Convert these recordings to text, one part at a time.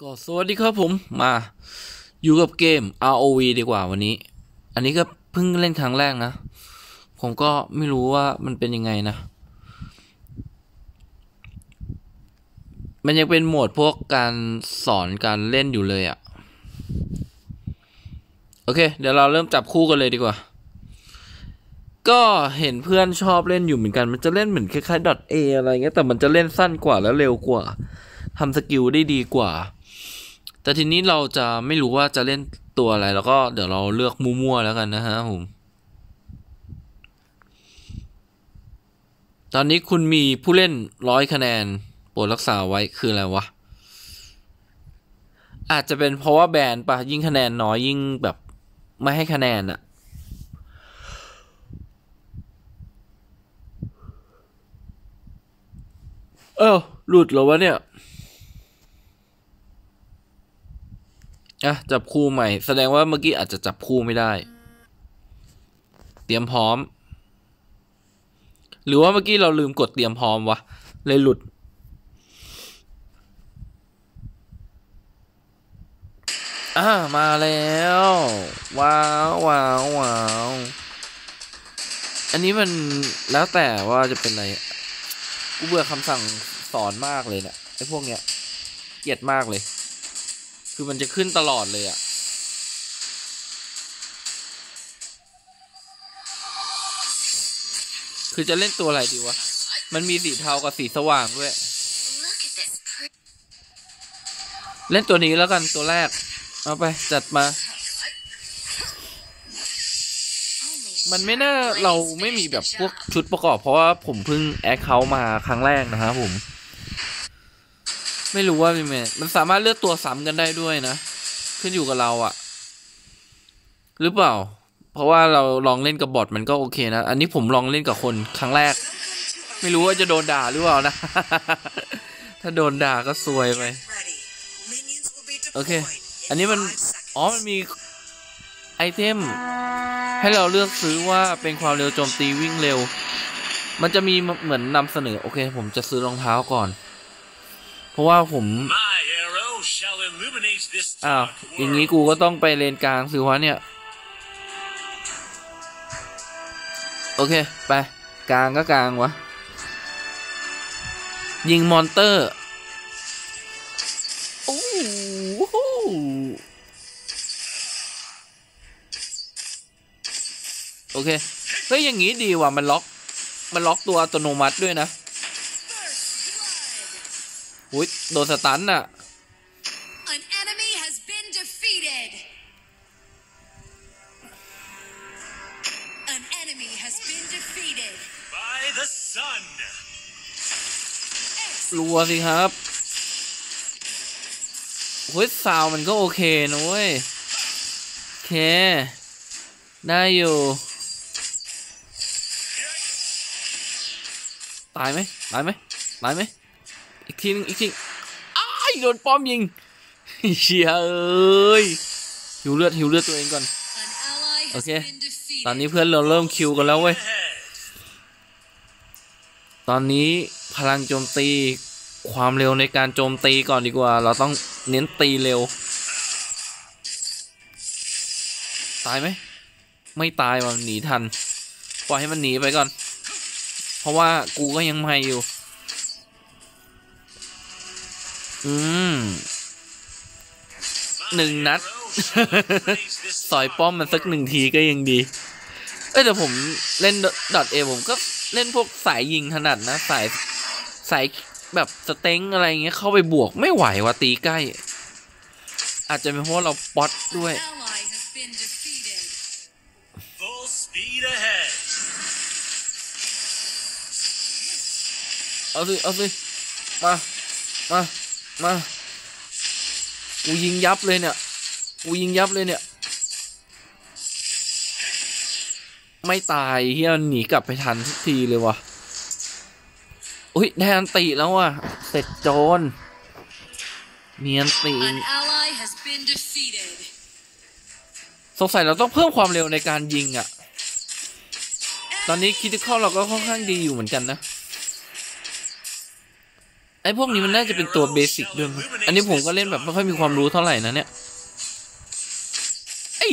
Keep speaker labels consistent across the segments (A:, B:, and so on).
A: ก็สวัสดีครับผมมาอยู่กับเกม ROV ดีกว่าวันนี้ อันนี้ก็เพิ่งเล่นครั้งแรกนะ ผมก็ไม่รู้ว่ามันเป็นยังไงนะ มันยังเป็นโหมดพวกการสอนการเล่นอยู่เลยอะ่ะ โอเค เดี๋ยวเราเริ่มจับคู่กันเลยดีกว่า ก็เห็นเพื่อนชอบเล่นอยู่เหมือนกัน มันจะเล่นเหมือนคล้ายๆ .a อะไรเงี้ยแต่มันจะเล่นสั้นกว่าแล้วเร็วกว่าทำสกิลได้ดีกว่า แต่ทีนี้เราจะไม่รู้ว่าจะเล่นตัวอะไร แล้วก็เดี๋ยวเราเลือกมั่วๆแล้วกันนะฮะผมตอนนี้คุณมีผู้เล่นร้อยคะแนนโปรดรักษาไว้คืออะไรวะ อาจจะเป็นเพราะว่าแบนปะยิ่งคะแนนน้อยยิ่งแบบไม่ให้คะแนนอะเออหลุดหรอวะเนี่ย อะจับคู่ใหม่ แสดงว่าเมื่อกี้อาจจะจับคู่ไม่ได้ เตรียมพร้อม หรือว่าเมื่อกี้เราลืมกดเตรียมพร้อมวะ เลยหลุด อ่ามาแล้ว ว้าวว้าวว้าวอันนี้มันแล้วแต่ว่าจะเป็นอะไรกูเบื่อคำสั่งสอนมากเลยเนะี่ยไอ้พวกเนี้ยเกลียดมากเลย คือมันจะขึ้นตลอดเลยอะ่ะ คือจะเล่นตัวอะไรดีวะ มันมีสีเทากับสีสว่างด้วย เล่นตัวนี้แล้วกันตัวแรก เอาไปจัดมา มันไม่น่าเราไม่มีแบบพวกชุดประกอบเพราะว่าผมเพิ่งแอคเคาท์มาครั้งแรกนะครับผม ไม่รู้ว่ามีไหมมันสามารถเลือกตัวซ้ำกันได้ด้วยนะ ขึ้นอยู่กับเราอะหรือเปล่า เพราะว่าเราลองเล่นกับบอทมันก็โอเคนะ อันนี้ผมลองเล่นกับคนครั้งแรก ไม่รู้ว่าจะโดนด่าหรือเปล่านะ ถ้าโดนด่าก็ซวยไป โอเค อันนี้มัน อ๋อ มันมีไอเทมให้เราเลือกซื้อว่าเป็นความเร็วโจมตีวิ่งเร็ว มันจะมีเหมือนนำเสนอ โอเค ผมจะซื้อรองเท้าก่อน เพราะว่าผมอ้าวอย่างนี้กูก็ต้องไปเลนกลางสิวะเนี่ย โอเค ไปกลางก็กลางวะ ยิงมอนเตอร์โอ้โหโอเค เฮ้ย อย่างงี้ดีว่ะ มันล็อก มันล็อกตัวอัตโนมัติด้วยนะ อุ้ยโดนสตันน่ะ
B: An enemy has been defeated. An enemy has been defeated.
C: by the sun.
A: รัวสิครับเฮ้ยซาวมันก็โอเคนะเว้ยโอเค ได้อยู่ ตายไหมตายไหมตายไหม อีกทีนึงอีกทีอ้ายโดนป้อมยิงเชียเอ้ยหิวเลือดหิวเลือดตัวเองก่อน
B: An ally has
A: Okay.
B: been defeated.
A: ตอนนี้เพื่อนเราเริ่มคิวกันแล้วเว้ย
C: Ahead.
A: ตอนนี้พลังโจมตีความเร็วในการโจมตีก่อนดีกว่า เราต้องเน้นตีเร็ว ตายไหม ไม่ตายมันหนีทัน ปล่อยให้มันหนีไปก่อน เพราะว่ากูก็ยังไม่อยู่ อืมหนึ่งนัด สอยป้อมมันสักหนึ่งทีก็ยังดี เอ้ยแต่ผมเล่นดอทเอผมก็เล่นพวกสายยิงถนัดนะ สายสายแบบสเต็งอะไรเงี้ยเข้าไปบวกไม่ไหวว่ะตีใกล้ อาจจะเป็นเพราะว่าเราป๊อตด้วย
B: An ally has been defeated.
C: Full speed ahead.
A: เอาสิเอาสิมา มา มากูยิงยับเลยเนี่ยกูยิงยับเลยเนี่ย ไม่ตายเฮียมันหนีกลับไปทันทุกทีเลยวะอุ้ยได้อันติแล้วว่ะเสร็จโจรเนียนติ
B: An ally has been defeated.
A: สงสัยเราต้องเพิ่มความเร็วในการยิงอะ่ะ ตอนนี้คิดข้อเราก็ค่อนข้างดีอยู่เหมือนกันนะ ไอ้พวกนี้มันน่าจะเป็นตัวเบสิกด้วยมั้งอันนี้ผมก็เล่นแบบไม่ค่อยมีความรู้เท่าไหร่นะเนี่ยไอ้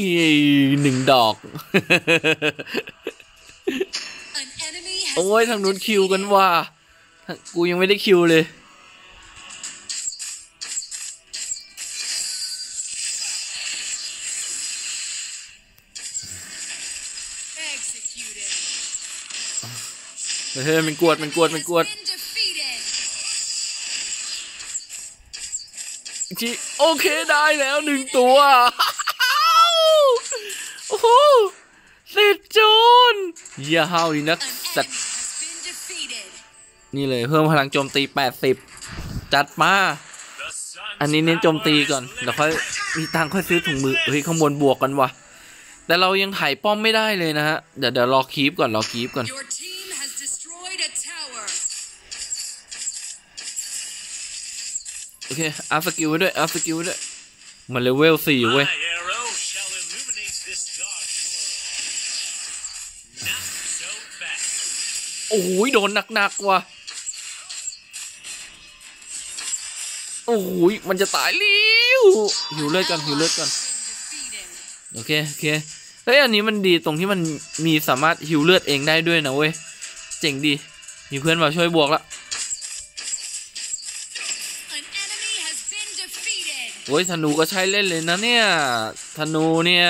A: หนึ่งดอก
B: An enemy has
A: โอ้ย
B: been
A: ทางนู้นคิวกัน
B: defeated.
A: ว่า กูยังไม่ได้คิวเลย
B: Executed.
A: เฮ้ยมันกวดมันกวดมันกวด จิโอเคได้แล้วหนึ่งตัวโอ้โหเสร็จโจนเยี่ยห้าวดีนัก
B: An
A: สัต
B: enemy
A: ว์
B: has been defeated.
A: นี่เลยเพิ่มพลังโจมตี 80 จัดมา
C: The sun's
A: อันนี้เน้นโจมตี
C: power is
A: ก่อนเดี๋ยวค่อย
C: limitless.
A: มีตังค์ค่อยซื้อถุงมือเฮ้ยข้างบนบวกกันว่ะแต่เรายังถ่ายป้อมไม่ได้เลยนะฮะ เดี๋ยวเดี๋ยวรอคีปก่อนรอคีปก่อน โอเคอัพสกิลไว้ด้วยอัพสกิลไว้ด้วย มันเลเวลสี่เว้ย
C: My arrow shall illuminate this dark world. Not so fast.
A: โอ้ยโดนหนักๆว่ะโอ้ยมันจะตายแล้วหิวเลือดก่อนหิวเลือดก่อน
B: Been defeated.
A: โอเคโอเคเฮ้ยอันนี้มันดีตรงที่มันมีสามารถหิวเลือดเองได้ด้วยนะเว้ยเจ๋งดีมีเพื่อนมาช่วยบวกละ โอ้ยธนูก็ใช้เล่นเลยนะเนี่ย ธนูเนี่ย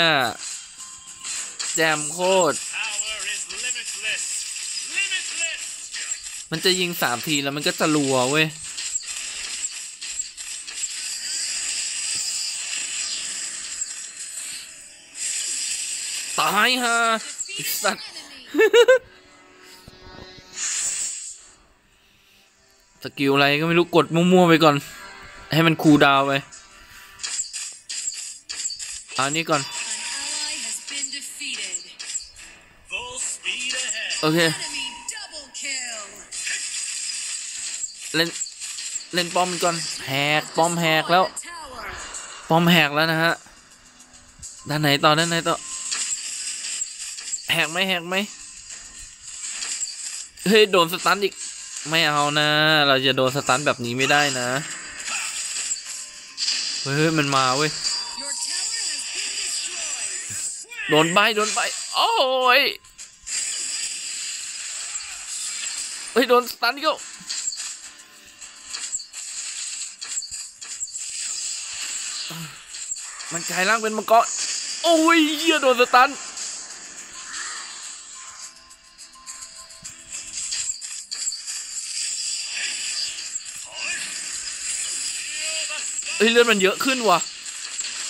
A: แจมโคตร มันจะยิงสามทีแล้วมันก็จะรัวเว้ย ตายฮะ
B: Defeated an
A: Son.
B: enemy.
A: สกิลอะไรก็ไม่รู้กดมั่วๆไปก่อน ให้มันคูลดาวไป อาอันนี้ก่อน
B: An ally has been defeated.
C: Full speed ahead.
A: โอเค
B: Enemy double kill.
A: เล่น เล่นป้อมก่อน แหก ป้อมแหกแล้ว
B: Destroy the tower.
A: ป้อมแหกแล้วนะฮะ ด้านไหนต่อ ด้านไหนต่อ แหกไหมแหกไหมเฮ้ย โดนสตันอีก ไม่เอานะ เราจะโดนสตันแบบนี้ไม่ได้นะ เฮ้ย มันมาเว้ย โดนใบโดนใบโอ้ยเฮ้ยโดนสตันอีก็มันกลายร่างเป็นมังกรโอ้ยเหี้ยโดนสตันเฮ้ยเลือดมันเยอะขึ้นว่ะ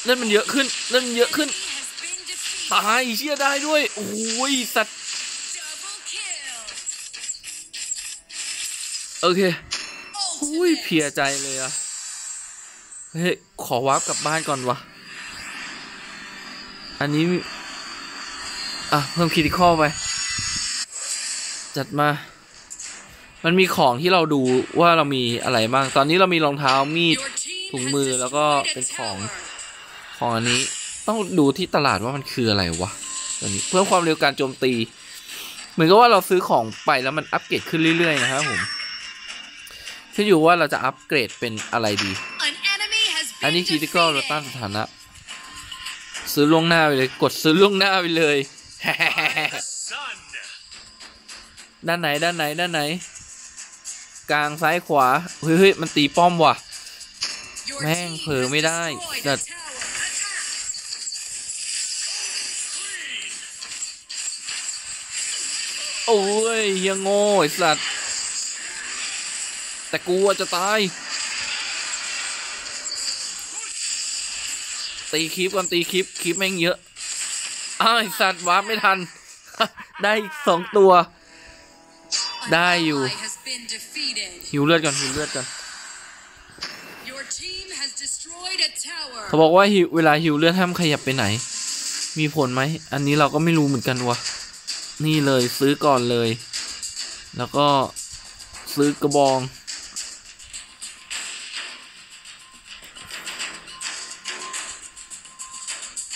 A: เลือดมันเยอะขึ้นเลือดมันเยอะขึ้น ตายเชี่ยได้ด้วย โอ้ยสัตว์ โอเคอุ้ยเพียใจเลยอะเฮ้ย ขอวาร์ปกลับบ้านก่อนวะ อันนี้ อะ เพิ่มคิดิคอลไป จัดมา มันมีของที่เราดูว่าเรามีอะไรบ้าง ตอนนี้เรามีรองเท้ามีดถุงมือแล้วก็เป็นของ ของอันนี้ ต้องดูที่ตลาดว่ามันคืออะไรวะตัวนี้เพิ่มความเร็วการโจมตี เหมือนกับว่าเราซื้อของไปแล้วมันอัปเกรดขึ้นเรื่อยๆนะครับผมขึ้นอยู่ว่าเราจะอัปเกรดเป็นอะไรดี
B: An enemy has
A: อัน
B: been
A: นี้คีติคอลเรา
B: defeated.
A: ตั้งสถานะ ซื้อล่วงหน้าไปเลยกดซื้อล่วงหน้าไปเลย
C: The sun.
A: ด้านไหนด้านไหนด้านไหน กลางซ้ายขวาเฮ้ยเฮ้ยมันตีป้อมว่ะ
B: Your
A: แม่ง
B: team
A: เผลอ
B: has
A: ไม่ได้
B: destroyed a
A: โอ้ยเฮียโง่ไอสัตว์ แต่กูจะตาย ตีคลิปก่อนตีคลิปคลิปแม่งเยอะอ้าวไอสัตว์วาร์ปไม่ทัน ได้อีกสองตัว ได้อยู่หิวเลือดก่อนหิวเลือดก่อนเขาบอกว่าหิวเวลาหิวเลือดห้ามขยับไปไหน มีผลไหม อันนี้เราก็ไม่รู้เหมือนกันวะ นี่เลยซื้อก่อนเลย แล้วก็ซื้อกระบอง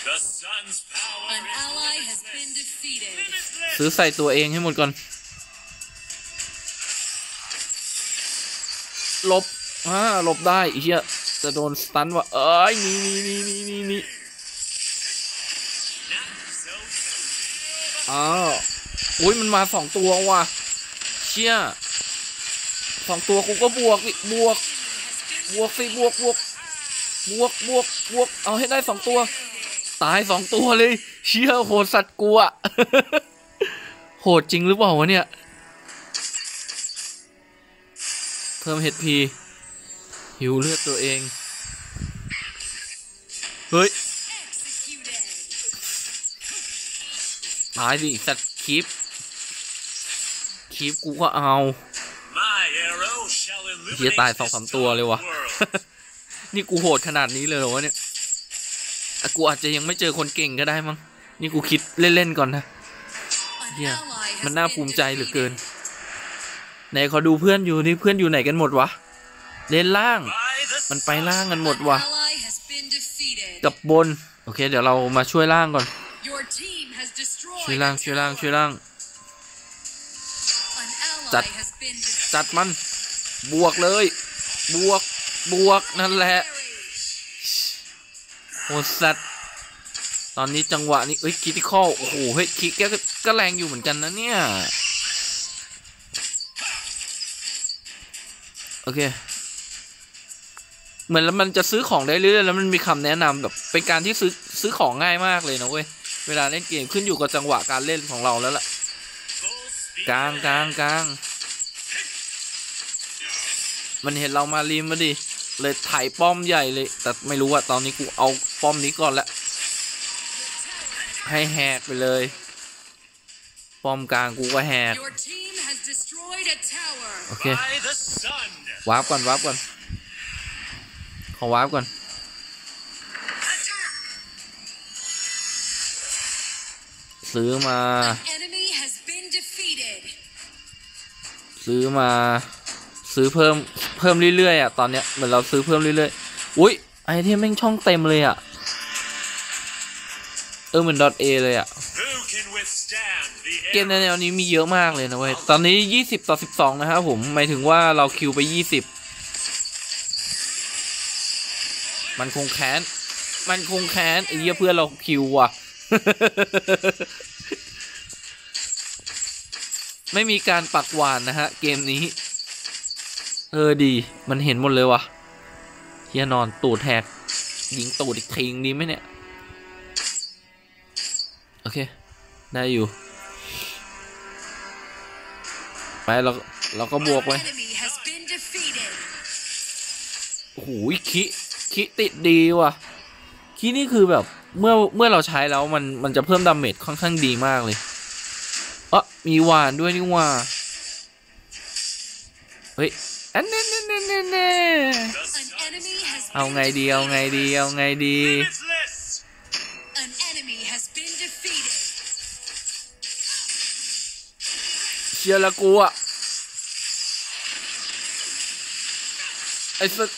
C: The sun's power
B: An
C: is
B: ally has been
C: limitless.
B: defeated.
C: Limitless.
A: ซื้อใส่ตัวเองให้หมดก่อนหลบอ่าหลบได้ไอ้เหี้ยจะโดนสตันว่ะเอ้ยหนี่นี่นี่นี่นี่นี่
C: Not so fast.
A: อ้าว อุ้ยมันมาสองตัวว่ะ เชี่ยสองตัวกูก็บวกดิบวก บวกสิบวกบวก บวกบวกบวก เอาให้ได้สองตัว ตายสองตัวเลย เชี่ยโหดสัตว์กูอะโหดจริงหรือเปล่าวะเนี่ย เพิ่มเฮดพีหิวเลือดตัวเอง เฮ้ย ตายดิสัตว์คลิป คลิปกูก็เอา
C: My arrow shall
A: เฮีย
C: illuminate
A: ตายสองสามตัวเลยวะ
C: this world.
A: นี่กูโหดขนาดนี้เลยเหรอวะเนี่ยอะกูอาจจะยังไม่เจอคนเก่งก็ได้มั้ง นี่กูคิดเล่น ๆ ก่อนนะ
B: An
A: เฮีย
B: ally has
A: มันน่า
B: been
A: ภูมิใจเหลือเกิน
B: defeated.
A: ไหนขอดูเพื่อนอยู่นี่เพื่อนอยู่ไหนกันหมดวะ เล่นล่าง
C: By the
A: มันไป
C: sun.
A: ล่างกันหมด
B: An
A: วะ
B: ally has been defeated.
A: กับบน โอเค เดี๋ยวเรามาช่วยล่างก่อน
B: Your team has destroyed
A: ช่วยล่าง
B: a
A: ช่วยล่าง
B: tower.
A: ช่วยล่าง
B: An ally
A: Chặt.
B: has been defeated.
A: จัดมัน บวกเลย บวก บวก นั่นแหละ โหดสัตว์ ตอนนี้จังหวะนี้เอ้ยคิติคอโอ้โห เฮ้ยคิกแกก็ก็แรงอยู่เหมือนกันนะเนี่ย โอเค เหมือนแล้วมันจะซื้อของได้เรื่อยๆแล้วมันมีคำแนะนำแบบเป็นการที่ซื้อซื้อของง่ายมากเลยนะเว้ย เวลาเล่นเกมขึ้นอยู่กับจังหวะการเล่นของเราแล้วล่ะ กลางกลาง
C: ahead.
A: กลางมันเห็นเรามาริมมาดิ เลยไถ่ายป้อมใหญ่เลย แต่ไม่รู้ว่าตอนนี้กูเอาป้อมนี้ก่อนละ ให้แหกไปเลย ป้อมกลางกูก็แหก
B: Your team has destroyed a tower.
A: โอเค
C: By the sun.
A: วาร์ปก่อนวาร์ปก่อน ขอวาร์ปก่อนซื้อมา ซื้อมาซื้อเพิ่มเพิ่มเรื่อยๆอะตอนเนี้ยเหมือนเราซื้อเพิ่มเรื่อยๆอุ้ยไอเทมแม่งช่องเต็มเลยอะเออเหมือนดอทเอเลยอะเกมแนวนี้มีเยอะมากเลยนะเว้ยตอนนี้ 20 ต่อ 12 นะครับผมหมายถึงว่าเราคิวไป 20 มันคงแค้น มันคงแค้นไอ้เหี้ยเพื่อนเราคิวว่ะ ไม่มีการปักหวานนะฮะ เกมนี้ เออดี มันเห็นหมดเลยวะเฮียนอนตูดแหกยิงตูดอีกทีงดีไหมเนี่ย โอเค ได้อยู่ ไปเราเราก็บวกไว้
B: enemy has been defeated.
A: โอ้โหคิคิติดดีว่ะคินี่คือแบบเมื่อเมื่อเราใช้แล้วมันมันจะเพิ่มดาเมจค่อนข้างดีมากเลย ออมีหวานด้วยนี่ว่าเฮ้ยอันนั้นนั่นนั่นนั่น
C: The
B: An
C: sun
B: enemy has
A: เอาไงดีเอาไงดีเอาไงดีเชียร์ละกูอะไอ้สัส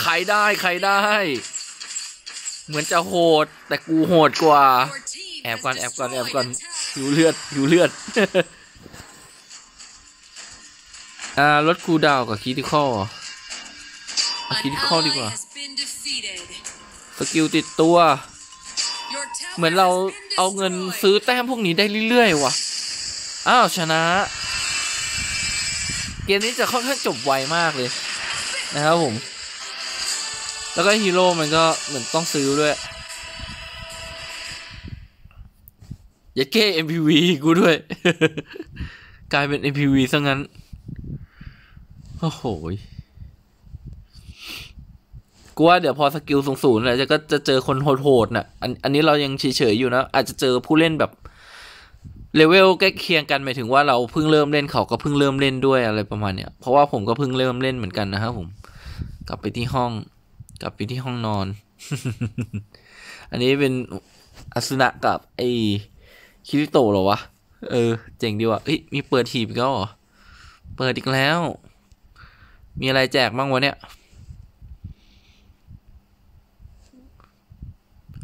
A: ใครได้ใครได้ เหมือนจะโหด แต่กูโหดกว่า แอบก่อนแอบก่อนแอบก่อน หิวเลือดหิวเลือด อ่าลดคูดาวกับคิติคอลเอาคิติคอลดีกว่า สกิลติดตัว เหมือนเราเอาเงินซื้อแต้มพวกนี้ได้เรื่อยๆว่ะ อ้าว ชนะ เกมนี้จะค่อนข้างจบไวมากเลย นะครับผม แล้วก็ฮีโร่มันก็เหมือนต้องซื้อด้วย อย่าเก้ MPV กูด้วย กลายเป็น MPV ซะงั้น โอ้โหกูว่าเดี๋ยวพอสกิลสูงสูงแล้วจะก็จะเจอคนโหดๆน่ะอันอันนี้เรายังเฉยๆอยู่นะ อาจจะเจอผู้เล่นแบบเลเวลใกล้เคียงกันหมายถึงว่าเราเพิ่งเริ่มเล่นเขาก็เพิ่งเริ่มเล่นด้วยอะไรประมาณเนี้ยเพราะว่าผมก็เพิ่งเริ่มเล่นเหมือนกันนะครับผม กลับไปที่ห้อง กลับไปที่ห้องนอน อันนี้เป็นอสุนะกับไอ คิริโตะเหรอวะ เออ เจ๋งดีว่ะเอ้ย มีเปิดหีบกแล้วเหรอ เปิดอีกแล้ว มีอะไรแจกบ้างวะเนี่ย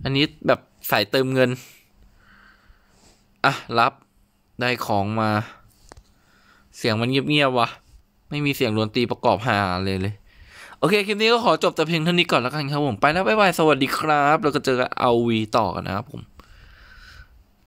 A: อันนี้แบบใส่เติมเงิน อะ รับ ได้ของมา เสียงมันเงียบๆวะไม่ไม่มีเสียงดนตรีประกอบหาเลยเลยโอเค คลิปนี้ก็ขอจบแต่เพียงเท่านี้ก่อนแล้วกันครับผม ไปแล้ว บ๊ายบาย สวัสดีครับ แล้วก็เจอกันเอาวีต่อกันนะครับผม